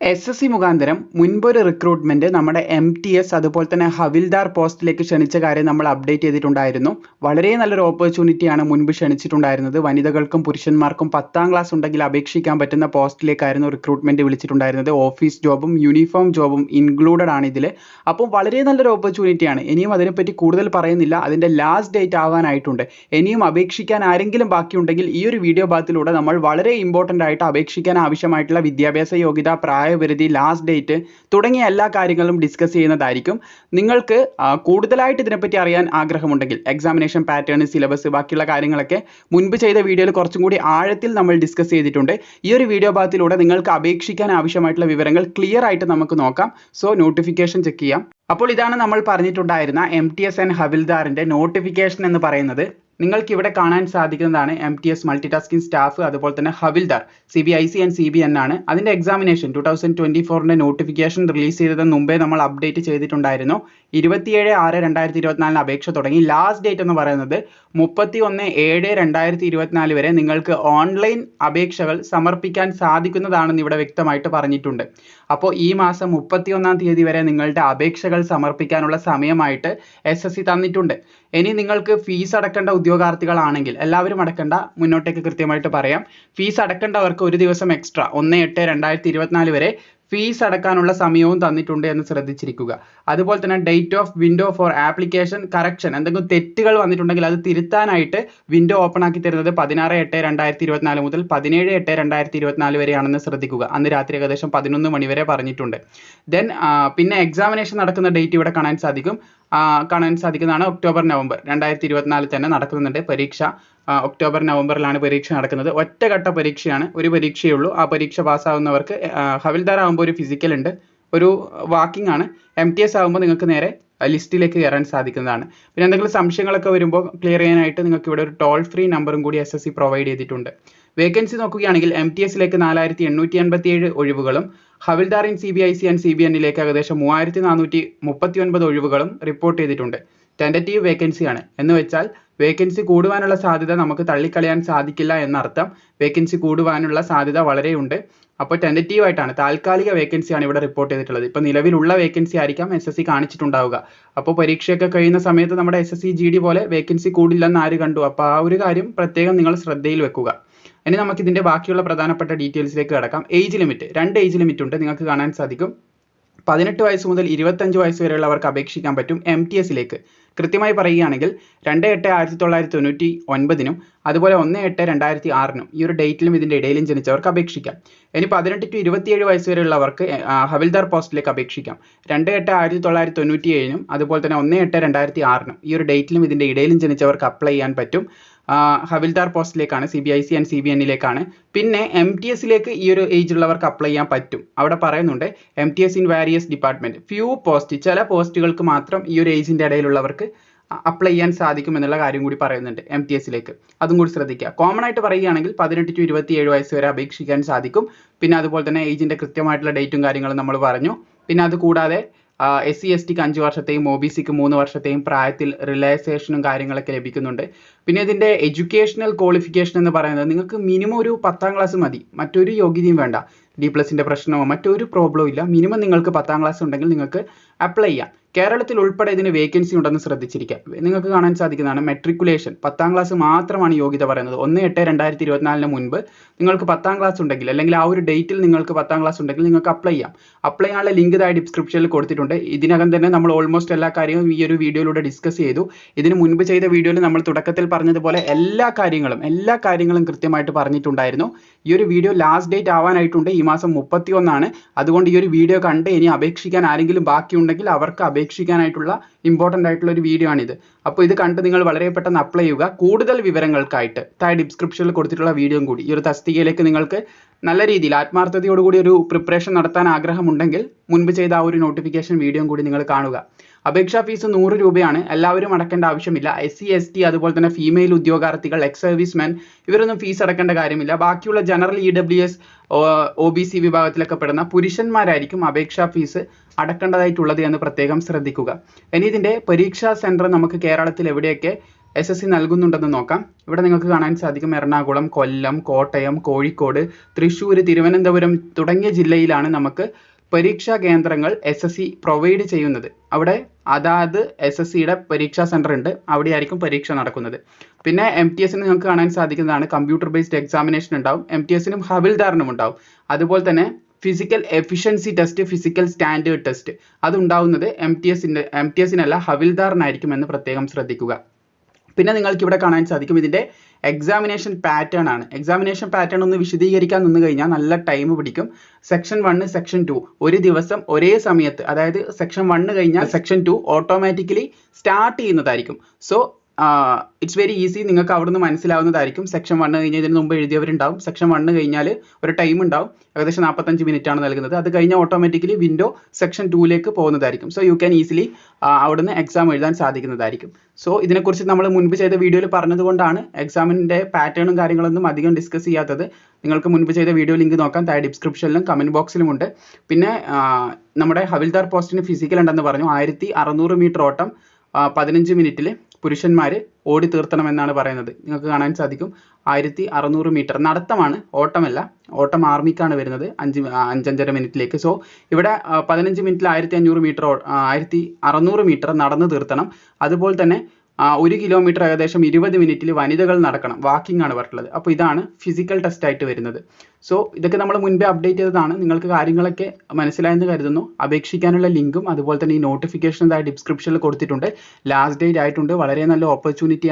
S S C മുഖാന്തരം മുൻപൊരു recruitment നമ്മുടെ എം ടി എസ് അതുപോലെ തന്നെ ഹവിൽദാർ പോസ്റ്റിലേക്ക് ക്ഷണിച്ച കാര്യം നമ്മൾ അപ്ഡേറ്റ് ചെയ്തിട്ടുണ്ടായിരുന്നു. വളരെ നല്ലൊരു ഓപ്പർച്യൂണിറ്റിയാണ് മുൻപ് ക്ഷണിച്ചിട്ടുണ്ടായിരുന്നത്. വനിതകൾക്കും പുരുഷന്മാർക്കും പത്താം ക്ലാസ് ഉണ്ടെങ്കിൽ അപേക്ഷിക്കാൻ പറ്റുന്ന പോസ്റ്റിലേക്കായിരുന്നു റിക്രൂട്ട്മെന്റ് വിളിച്ചിട്ടുണ്ടായിരുന്നത്. ഓഫീസ് ജോബും യൂണിഫോം ജോബും ഇൻക്ലൂഡഡ് ആണ് ഇതിൽ അപ്പോൾ വളരെ നല്ലൊരു ഓപ്പർച്യൂണിറ്റിയാണ് ഇനിയും അതിനെപ്പറ്റി കൂടുതൽ പറയുന്നില്ല. അതിന്റെ ലാസ്റ്റ് ഡേറ്റ് ആവാനായിട്ടുണ്ട്. ഇനിയും അപേക്ഷിക്കാൻ ആരെങ്കിലും ബാക്കിയുണ്ടെങ്കിൽ ഈ ഒരു വീഡിയോ ഭാഗത്തിലൂടെ നമ്മൾ വളരെ ഇമ്പോർട്ടന്റ് ആയിട്ട് അപേക്ഷിക്കാൻ ആവശ്യമായിട്ടുള്ള വിദ്യാഭ്യാസ യോഗ്യത പ്രായപരിധി ലാസ്റ്റ് ഡേറ്റ് തുടങ്ങിയ എല്ലാ കാര്യങ്ങളും ഡിസ്കസ് ചെയ്യുന്നതായിരിക്കും. നിങ്ങൾക്ക് കൂടുതലായിട്ട് ഇതിനെപ്പറ്റി അറിയാൻ ആഗ്രഹമുണ്ടെങ്കിൽ എക്സാമിനേഷൻ പാറ്റേൺ സിലബസ് ബാക്കിയുള്ള കാര്യങ്ങളൊക്കെ മുൻപ് ചെയ്ത വീഡിയോയിൽ കുറച്ചും കൂടി ആഴത്തിൽ നമ്മൾ ഡിസ്കസ് ചെയ്തിട്ടുണ്ട്. ഈ ഒരു വീഡിയോ ഭാഗത്തിലൂടെ നിങ്ങൾക്ക് അപേക്ഷിക്കാൻ ആവശ്യമായിട്ടുള്ള വിവരങ്ങൾ ക്ലിയർ ആയിട്ട് നമുക്ക് നോക്കാം. സോ നോട്ടിഫിക്കേഷൻ ചെക്ക് ചെയ്യാം. അപ്പോൾ ഇതാണ് നമ്മൾ പറഞ്ഞിട്ടുണ്ടായിരുന്ന എം ടി എസ് എൻ ഹവിൽദാറിന്റെ നോട്ടിഫിക്കേഷൻ എന്ന് പറയുന്നത്. നിങ്ങൾക്ക് ഇവിടെ കാണാൻ സാധിക്കുന്നതാണ് M T S multi tasking staff അതുപോലെ തന്നെ ഹവിൽദാർ C B I C and C B N ആണ്. അതിന്റെ എക്സാമിനേഷൻ ടു തൗസൻഡ് ട്വന്റി ഫോറിന്റെ നോട്ടിഫിക്കേഷൻ റിലീസ് ചെയ്തതിന് മുമ്പേ നമ്മൾ അപ്ഡേറ്റ് ചെയ്തിട്ടുണ്ടായിരുന്നു. ഇരുപത്തിയേഴ് ആറ് രണ്ടായിരത്തി ഇരുപത്തിനാലിന് അപേക്ഷ തുടങ്ങി. ലാസ്റ്റ് ഡേറ്റ് എന്ന് പറയുന്നത് മുപ്പത്തി ഒന്ന് ഏഴ് രണ്ടായിരത്തി ഇരുപത്തിനാല് വരെ നിങ്ങൾക്ക് ഓൺലൈൻ അപേക്ഷകൾ സമർപ്പിക്കാൻ സാധിക്കുന്നതാണെന്ന് ഇവിടെ വ്യക്തമായിട്ട് പറഞ്ഞിട്ടുണ്ട്. അപ്പോൾ ഈ മാസം മുപ്പത്തി ഒന്നാം തീയതി വരെ നിങ്ങളുടെ അപേക്ഷകൾ സമർപ്പിക്കാനുള്ള സമയമായിട്ട് എസ് എസ് സി തന്നിട്ടുണ്ട്. ഇനി നിങ്ങൾക്ക് ഫീസ് അടക്കേണ്ട ഉദ്യോഗാർത്ഥികളാണെങ്കിൽ എല്ലാവരും അടക്കേണ്ട മുന്നോട്ടേക്ക് കൃത്യമായിട്ട് പറയാം. ഫീസ് അടക്കേണ്ടവർക്ക് ഒരു ദിവസം എക്സ്ട്രാ ഒന്ന് എട്ട് രണ്ടായിരത്തി ഇരുപത്തിനാല് വരെ ഫീസ് അടക്കാനുള്ള സമയവും തന്നിട്ടുണ്ട് എന്ന് ശ്രദ്ധിച്ചിരിക്കുക. അതുപോലെ തന്നെ date of window for application correction എന്തെങ്കിലും തെറ്റുകൾ വന്നിട്ടുണ്ടെങ്കിൽ അത് തിരുത്താനായിട്ട് വിൻഡോ ഓപ്പൺ ആക്കി തരുന്നത് പതിനാറ് എട്ട് രണ്ടായിരത്തി ഇരുപത്തിനാല് മുതൽ പതിനേഴ് എട്ട് രണ്ടായിരത്തി ഇരുപത്തിനാല് വരെയാണെന്ന് ശ്രദ്ധിക്കുക. അന്ന് രാത്രി ഏകദേശം പതിനൊന്ന് മണി വരെ പറഞ്ഞിട്ടുണ്ട്. ദെൻ പിന്നെ എക്സാമിനേഷൻ നടക്കുന്ന ഡേറ്റ് ഇവിടെ കാണാൻ സാധിക്കും. കാണാൻ സാധിക്കുന്നതാണ് ഒക്ടോബർ നവംബർ. രണ്ടായിരത്തി ഇരുപത്തിനാലിൽ തന്നെ നടക്കുന്നുണ്ട് പരീക്ഷ. ഒക്ടോബർ നവംബറിലാണ് പരീക്ഷ നടക്കുന്നത്. ഒറ്റഘട്ട പരീക്ഷയാണ്. ഒരു പരീക്ഷയേ ഉള്ളൂ. ആ പരീക്ഷ പാസ്സാവുന്നവർക്ക് ഹവിൽദാർ ആകുമ്പോൾ ഒരു ഫിസിക്കൽ ഉണ്ട്. ഒരു വാക്കിംഗ് ആണ്. എം ടി എസ് ആകുമ്പോൾ നിങ്ങൾക്ക് നേരെ ലിസ്റ്റിലേക്ക് കയറാൻ സാധിക്കുന്നതാണ്. പിന്നെ എന്തെങ്കിലും സംശയങ്ങളൊക്കെ വരുമ്പോൾ ക്ലിയർ ചെയ്യാനായിട്ട് നിങ്ങൾക്ക് ഇവിടെ ഒരു ടോൾ ഫ്രീ നമ്പറും കൂടി എസ് എസ് സി പ്രൊവൈഡ് ചെയ്തിട്ടുണ്ട്. വേക്കൻസി നോക്കുകയാണെങ്കിൽ എം ടി എസിലേക്ക് നാലായിരത്തി എണ്ണൂറ്റി എൺപത്തി ഏഴ് ഒഴിവുകളും ഹവിൽദാർ in C B I C and C B എന്നിലേക്ക് ഏകദേശം മൂവായിരത്തി നാനൂറ്റി മുപ്പത്തി ഒൻപത് ഒഴിവുകളും റിപ്പോർട്ട് ചെയ്തിട്ടുണ്ട്. ടെന്ററ്റീവ് വേക്കൻസിയാണ് എന്ന് വെച്ചാൽ വേക്കൻസി കൂടുവാനുള്ള സാധ്യത നമുക്ക് തള്ളിക്കളയാൻ സാധിക്കില്ല എന്നർത്ഥം വേക്കൻസി കൂടുവാനുള്ള സാധ്യത വളരെയുണ്ട് അപ്പോൾ ടെന്ററ്റീവ് ആയിട്ടാണ് താൽക്കാലിക വേക്കൻസിയാണ് ഇവിടെ റിപ്പോർട്ട് ചെയ്തിട്ടുള്ളത്. ഇപ്പോൾ നിലവിലുള്ള വേക്കൻസി ആയിരിക്കാം എസ് എസ് സി കാണിച്ചിട്ടുണ്ടാവുക. അപ്പോൾ പരീക്ഷയൊക്കെ കഴിയുന്ന സമയത്ത് നമ്മുടെ S S C G D പോലെ വേക്കൻസി കൂടില്ലെന്ന് ആര് കണ്ടു? അപ്പോൾ ആ ഒരു കാര്യം പ്രത്യേകം നിങ്ങൾ ശ്രദ്ധയിൽ വെക്കുക. ഇനി നമുക്ക് ഇതിന്റെ ബാക്കിയുള്ള പ്രധാനപ്പെട്ട ഡീറ്റെയിൽസിലേക്ക് കടക്കാം. ഏജ് ലിമിറ്റ് രണ്ട് ഏജ് ലിമിറ്റ് ഉണ്ട് നിങ്ങൾക്ക് കാണാൻ സാധിക്കും. പതിനെട്ട് വയസ്സ് മുതൽ ഇരുപത്തഞ്ച് വയസ്സ് വരെയുള്ളവർക്ക് അപേക്ഷിക്കാൻ പറ്റും എം ടി എസിലേക്ക് കൃത്യമായി പറയുകയാണെങ്കിൽ രണ്ട് എട്ട് ആയിരത്തി തൊള്ളായിരത്തി തൊണ്ണൂറ്റി ഒൻപതിനും അതുപോലെ ഒന്ന് എട്ട് രണ്ടായിരത്തി ആറിനും ഈ ഒരു ഡേറ്റിലും ഇതിന്റെ ഇടയിലും ജനിച്ചവർക്ക് അപേക്ഷിക്കാം. ഇനി പതിനെട്ട് ടു ഇരുപത്തിയേഴ് വയസ്സ് വരെയുള്ളവർക്ക് ഹവിൽദാർ പോസ്റ്റിലേക്ക് അപേക്ഷിക്കാം. രണ്ട് എട്ട് ആയിരത്തി തൊള്ളായിരത്തി തൊണ്ണൂറ്റി ഏഴിനും അതുപോലെ തന്നെ ഒന്ന് എട്ട് രണ്ടായിരത്തി ആറിനും ഈ ഒരു ഡേറ്റിലും ഇതിന്റെ ഇടയിലും ജനിച്ചവർക്ക് അപ്ലൈ ചെയ്യാൻ പറ്റും. ഹവിൽദാർ പോസ്റ്റിലേക്കാണ് C B I C and C B എന്നിലേക്കാണ് പിന്നെ എം ടി എസിലേക്ക് ഈ ഒരു ഏജ് ഉള്ളവർക്ക് അപ്ലൈ ചെയ്യാൻ പറ്റും. അവിടെ പറയുന്നുണ്ട് M T S in various department. Few post ചില പോസ്റ്റുകൾക്ക് മാത്രം ഈ ഒരു ഏജിന്റെ ഇടയിലുള്ളവർക്ക് അപ്ലൈ ചെയ്യാൻ സാധിക്കും എന്നുള്ള കാര്യം കൂടി പറയുന്നുണ്ട് എം ടി എസിലേക്ക്. അതും കൂടി ശ്രദ്ധിക്കുക. കോമൺ ആയിട്ട് പറയുകയാണെങ്കിൽ പതിനെട്ട് ടു ഇരുപത്തി ഏഴ് വയസ്സ് വരെ അപേക്ഷിക്കാൻ സാധിക്കും. പിന്നെ അതുപോലെ തന്നെ ഏജിന്റെ കൃത്യമായിട്ടുള്ള ഡേറ്റും കാര്യങ്ങളും നമ്മൾ പറഞ്ഞു. പിന്നെ അത് കൂടാതെ എസ് സി എസ് ടിക്ക് അഞ്ച് വർഷത്തെയും ഒ ബി സിക്ക് മൂന്ന് വർഷത്തെയും പ്രായത്തിൽ റിലാക്സേഷനും കാര്യങ്ങളൊക്കെ ലഭിക്കുന്നുണ്ട്. പിന്നെ ഇതിന്റെ എഡ്യൂക്കേഷണൽ ക്വാളിഫിക്കേഷൻ എന്ന് പറയുന്നത് നിങ്ങൾക്ക് മിനിമം ഒരു പത്താം ക്ലാസ് മതി. മറ്റൊരു യോഗ്യതയും വേണ്ട. ഡി പ്ലസിന്റെ പ്രശ്നമോ മറ്റൊരു പ്രോബ്ലവും ഇല്ല. മിനിമം നിങ്ങൾക്ക് പത്താം ക്ലാസ് ഉണ്ടെങ്കിൽ നിങ്ങൾക്ക് അപ്ലൈ ചെയ്യാം. കേരളത്തിൽ ഉൾപ്പെടെ ഇതിന് വേക്കൻസി ഉണ്ടെന്ന് ശ്രദ്ധിച്ചിരിക്കുക നിങ്ങൾക്ക് കാണാൻ സാധിക്കുന്നതാണ് മെട്രിക്കുലേഷൻ പത്താം ക്ലാസ് മാത്രമാണ് യോഗ്യത പറയുന്നത്. ഒന്ന് എട്ട് രണ്ടായിരത്തി ഇരുപത്തിനാലിന് മുൻപ് നിങ്ങൾക്ക് പത്താം ക്ലാസ് ഉണ്ടെങ്കിൽ അല്ലെങ്കിൽ ആ ഒരു ഡേറ്റിൽ നിങ്ങൾക്ക് പത്താം ക്ലാസ് ഉണ്ടെങ്കിൽ നിങ്ങൾക്ക് അപ്ലൈ ചെയ്യാം. അപ്ലൈ ചെയ്യാനുള്ള ലിങ്ക് ഇതായി ഡിസ്ക്രിപ്ഷനിൽ കൊടുത്തിട്ടുണ്ട്. ഇതിനകം തന്നെ നമ്മൾ ഓൾമോസ്റ്റ് എല്ലാ കാര്യവും ഈ ഒരു വീഡിയോയിലൂടെ ഡിസ്കസ് ചെയ്തു. ഇതിന് മുൻപ് ചെയ്ത വീഡിയോയിൽ നമ്മൾ തുടക്കത്തിൽ പറഞ്ഞതുപോലെ എല്ലാ കാര്യങ്ങളും എല്ലാ കാര്യങ്ങളും കൃത്യമായിട്ട് പറഞ്ഞിട്ടുണ്ടായിരുന്നു. ഈ ഒരു വീഡിയോ ലാസ്റ്റ് ഡേറ്റ് ആവാനായിട്ടുണ്ട്. ഈ മാസം മുപ്പത്തി ഒന്നാണ് അതുകൊണ്ട് ഈ ഒരു വീഡിയോ കണ്ട് ഇനി അപേക്ഷിക്കാൻ ആരെങ്കിലും ബാക്കിയുണ്ടെങ്കിൽ അവർക്ക് അപേക്ഷിക്കാനായിട്ടുള്ള ഇമ്പോർട്ടന്റ് ആയിട്ടുള്ള ഒരു വീഡിയോ ആണിത്. അപ്പോൾ ഇത് കണ്ട് നിങ്ങൾ വളരെ പെട്ടെന്ന് അപ്ലൈ ചെയ്യുക. കൂടുതൽ വിവരങ്ങൾക്കായിട്ട് താഴെ ഡിസ്ക്രിപ്ഷനിൽ കൊടുത്തിട്ടുള്ള വീഡിയോയും കൂടി. ഈ ഒരു തസ്തികയിലേക്ക് നിങ്ങൾക്ക് നല്ല രീതിയിൽ ആത്മാർത്ഥതയോടുകൂടി ഒരു പ്രിപ്പറേഷൻ നടത്താൻ ആഗ്രഹമുണ്ടെങ്കിൽ മുൻപ് ചെയ്ത ആ ഒരു നോട്ടിഫിക്കേഷൻ വീഡിയോയും കൂടി നിങ്ങൾ കാണുക. അപേക്ഷാ ഫീസ് നൂറ് രൂപയാണ്. എല്ലാവരും അടക്കേണ്ട ആവശ്യമില്ല. എസ് സി എസ് ടി അതുപോലെ തന്നെ ഫീമെയിൽ ഉദ്യോഗാർത്ഥികൾ എക്സ് സർവീസ്മാൻ ഇവരൊന്നും ഫീസ് അടക്കേണ്ട കാര്യമില്ല. ബാക്കിയുള്ള general E W S O B C വിഭാഗത്തിലൊക്കെ പെടുന്ന പുരുഷന്മാരായിരിക്കും അപേക്ഷാ ഫീസ് അടക്കേണ്ടതായിട്ടുള്ളത് എന്ന് പ്രത്യേകം ശ്രദ്ധിക്കുക. ഇനി ഇതിന്റെ പരീക്ഷാ സെന്റർ നമുക്ക് കേരളത്തിൽ എവിടെയൊക്കെ എസ് എസ് സി നൽകുന്നുണ്ടെന്ന് നോക്കാം. ഇവിടെ നിങ്ങൾക്ക് കാണാൻ സാധിക്കും എറണാകുളം കൊല്ലം കോട്ടയം കോഴിക്കോട് തൃശ്ശൂർ തിരുവനന്തപുരം തുടങ്ങിയ ജില്ലയിലാണ് നമുക്ക് പരീക്ഷാ കേന്ദ്രങ്ങൾ എസ് എസ് സി പ്രൊവൈഡ് ചെയ്യുന്നത്. അവിടെ അതാത് എസ് എസ് സിയുടെ പരീക്ഷാ സെന്റർ ഉണ്ട്. അവിടെയായിരിക്കും പരീക്ഷ നടക്കുന്നത്. പിന്നെ എം ടി എസിന് നിങ്ങൾക്ക് കാണാൻ സാധിക്കുന്നതാണ് കമ്പ്യൂട്ടർ ബേസ്ഡ് എക്സാമിനേഷൻ ഉണ്ടാവും. എം ടി എസിനും ഹവിൽദാറിനും ഉണ്ടാവും. അതുപോലെ തന്നെ physical efficiency test physical standard test അതുണ്ടാവുന്നത് M T എസിന്റെ എം ടി എസിനല്ല ഹവിൽദാറിനായിരിക്കും എന്ന് പ്രത്യേകം ശ്രദ്ധിക്കുക. പിന്നെ നിങ്ങൾക്ക് ഇവിടെ കാണാൻ സാധിക്കും. ഇതിന്റെ എക്സാമിനേഷൻ പാറ്റേൺ ആണ്. എക്സാമിനേഷൻ പാറ്റേൺ ഒന്ന് വിശദീകരിക്കാൻ നിന്ന് കഴിഞ്ഞാൽ നല്ല ടൈം പിടിക്കും. സെക്ഷൻ വണ്ണ് സെക്ഷൻ ടു ഒരു ദിവസം ഒരേ സമയത്ത് അതായത് സെക്ഷൻ വണ്ണ് കഴിഞ്ഞാൽ സെക്ഷൻ ടു ഓട്ടോമാറ്റിക്കലി സ്റ്റാർട്ട് ചെയ്യുന്നതായിരിക്കും. സോ ഇറ്റ്സ് വെരി ഈസി നിങ്ങൾക്ക് അവിടുന്ന് മനസ്സിലാവുന്നതായിരിക്കും. സെക്ഷൻ വണ് കഴിഞ്ഞ് ഇതിന് മുമ്പ് എഴുതിയവരുണ്ടാവും. സെക്ഷൻ വണ് കഴിഞ്ഞാൽ ഒരു ടൈം ഉണ്ടാവും. ഏകദേശം നാൽപ്പത്തഞ്ച് മിനിറ്റ് ആണ് നൽകുന്നത്. അത് കഴിഞ്ഞാൽ ഓട്ടോമാറ്റിക്കലി വിൻഡോ സെക്ഷൻ ടൂയിലേക്ക് പോകുന്നതായിരിക്കും. സോ യു ക്യാൻ ഈസിലി അവിടുന്ന് എക്സാം എഴുതാൻ സാധിക്കുന്നതായിരിക്കും. സോ ഇതിനെക്കുറിച്ച് നമ്മൾ മുൻപ് ചെയ്ത വീഡിയോയിൽ പറഞ്ഞതുകൊണ്ടാണ് എക്സാമിന്റെ പാറ്റേണും കാര്യങ്ങളൊന്നും അധികം ഡിസ്കസ് ചെയ്യാത്തത്. നിങ്ങൾക്ക് മുൻപ് ചെയ്ത വീഡിയോ ലിങ്ക് നോക്കാം. താഴെ ഡിസ്ക്രിപ്ഷനിലും കമന്റ് ബോക്സിലും ഉണ്ട്. പിന്നെ നമ്മുടെ ഹവിൽദാർ പോസ്റ്റിന് ഫിസിക്കൽ ഉണ്ടെന്ന് പറഞ്ഞു. ആയിരത്തി അറുന്നൂറ് മീറ്റർ ഓട്ടം പതിനഞ്ച് മിനിറ്റിൽ പുരുഷന്മാർ ഓടി തീർത്തണമെന്നാണ് പറയുന്നത്. നിങ്ങൾക്ക് കാണാൻ സാധിക്കും. ആയിരത്തി അറുന്നൂറ് മീറ്റർ നടത്തമാണ്. ഓട്ടമല്ല ഓട്ടം ആർമിക്കാണ് വരുന്നത്. അഞ്ച് അഞ്ചഞ്ചര മിനിറ്റിലേക്ക്. സോ ഇവിടെ പതിനഞ്ച് മിനിറ്റിൽ ആയിരത്തി അഞ്ഞൂറ് മീറ്റർ ആയിരത്തി അറുന്നൂറ് മീറ്റർ നടന്നു തീർത്തണം. അതുപോലെ തന്നെ ഒരു കിലോമീറ്റർ ഏകദേശം ഇരുപത് മിനിറ്റിൽ വനിതകൾ നടക്കണം. വാക്കിംഗ് ആണ് പറഞ്ഞിട്ടുള്ളത്. അപ്പോൾ ഇതാണ് ഫിസിക്കൽ ടെസ്റ്റ് ആയിട്ട് വരുന്നത്. സോ ഇതൊക്കെ നമ്മൾ മുൻപേ അപ്ഡേറ്റ് ചെയ്തതാണ്. നിങ്ങൾക്ക് കാര്യങ്ങളൊക്കെ മനസ്സിലായെന്ന് കരുതുന്നു. അപേക്ഷിക്കാനുള്ള ലിങ്കും അതുപോലെ തന്നെ ഈ നോട്ടിഫിക്കേഷൻ ഡിസ്ക്രിപ്ഷനിൽ കൊടുത്തിട്ടുണ്ട്. ലാസ്റ്റ് ഡേറ്റ് ആയിട്ടുണ്ട്. വളരെ നല്ല ഓപ്പർച്യൂണിറ്റി